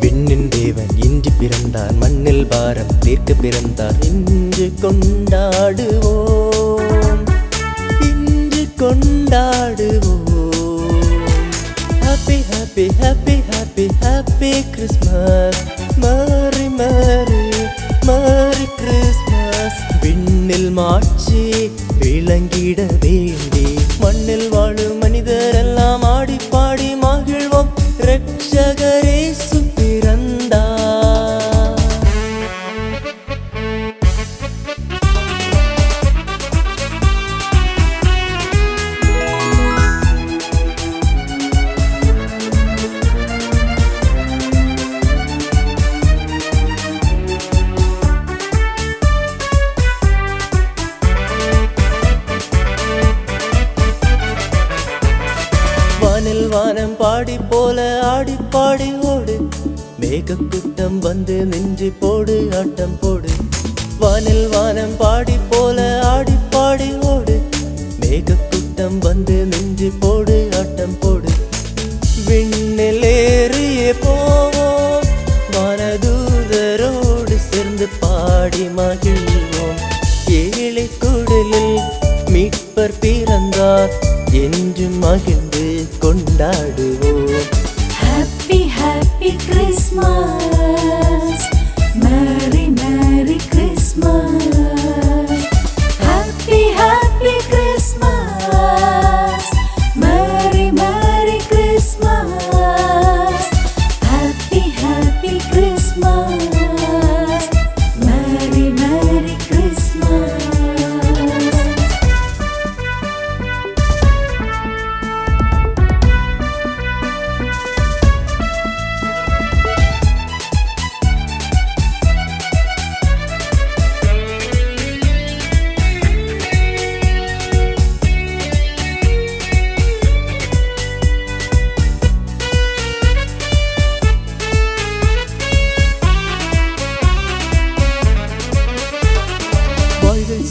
விண்ணின் தேவன் இன்று பிறந்தார் மண்ணில் பாரம் தீர்க்க பிறந்தார். இன்று கொண்டாடுவோம் இன்று கொண்டாடுவோம். Happy happy happy happy happy Christmas மாறி மாறி மாறி கிறிஸ்மஸ் விண்ணில் மாட்சி விளங்கிட போல ஆடி பாடி ஓடு. மேகக்கூட்டம் வந்து நின்று போடு ஆட்டம் போடு. வானில் வானம் பாடி போல ஆடி பாடி ஓடு. மேகக்கூட்டம் வந்து நின்று போடு ஆட்டம் போடு. விண்ணில் ஏறியே போவோம். மனதூதரோடு சேர்ந்து பாடி மகிழ்வோம். ஏழை குடலில் மீட்பர் பிறந்தார். என்று மகிழ்ந்து கொண்டாடுவோம். Happy, happy Christmas.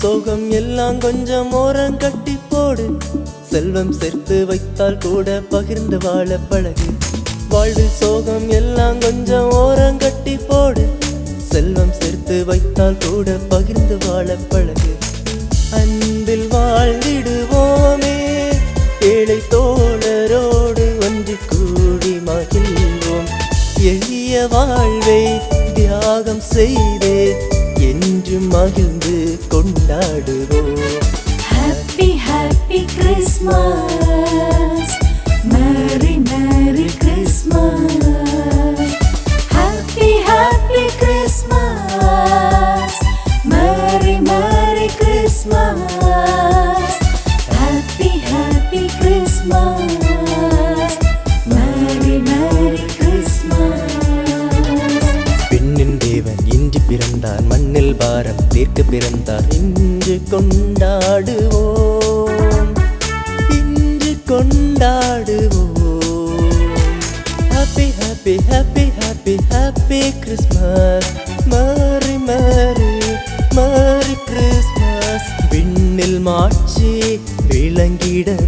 சோகம் எல்லாம் கொஞ்சம் ஓரம் கட்டி போடு. செல்வம் சேர்த்து வைத்தால் கூட பகிர்ந்து வாழ பழகு. வாழ்வு சோகம் எல்லாம் கொஞ்சம் ஓரம் கட்டி போடு. செல்வம் சேர்த்து வைத்தால் கூட பகிர்ந்து வாழ பழகு. அன்பில் வாழ்ந்திடுவோமே ஏழை தோழரோடு ஒன்று கூடி மகிழ்வோம். எளிய வாழ்வை தியாகம் செய்தே என் என்று மகிழ்ந்து கொண்டாடுவோம் ஹாப்பி ஹாப்பி கிறிஸ்மஸ் பாரம் தீர்க்க பிறந்தார். இன்று கொண்டாடுவோம். இன்று கொண்டாடுவோம். Happy happy happy happy happy Christmas மாறி மாறி மாறி கிறிஸ்மஸ் விண்ணில் மாட்சி விளங்கிட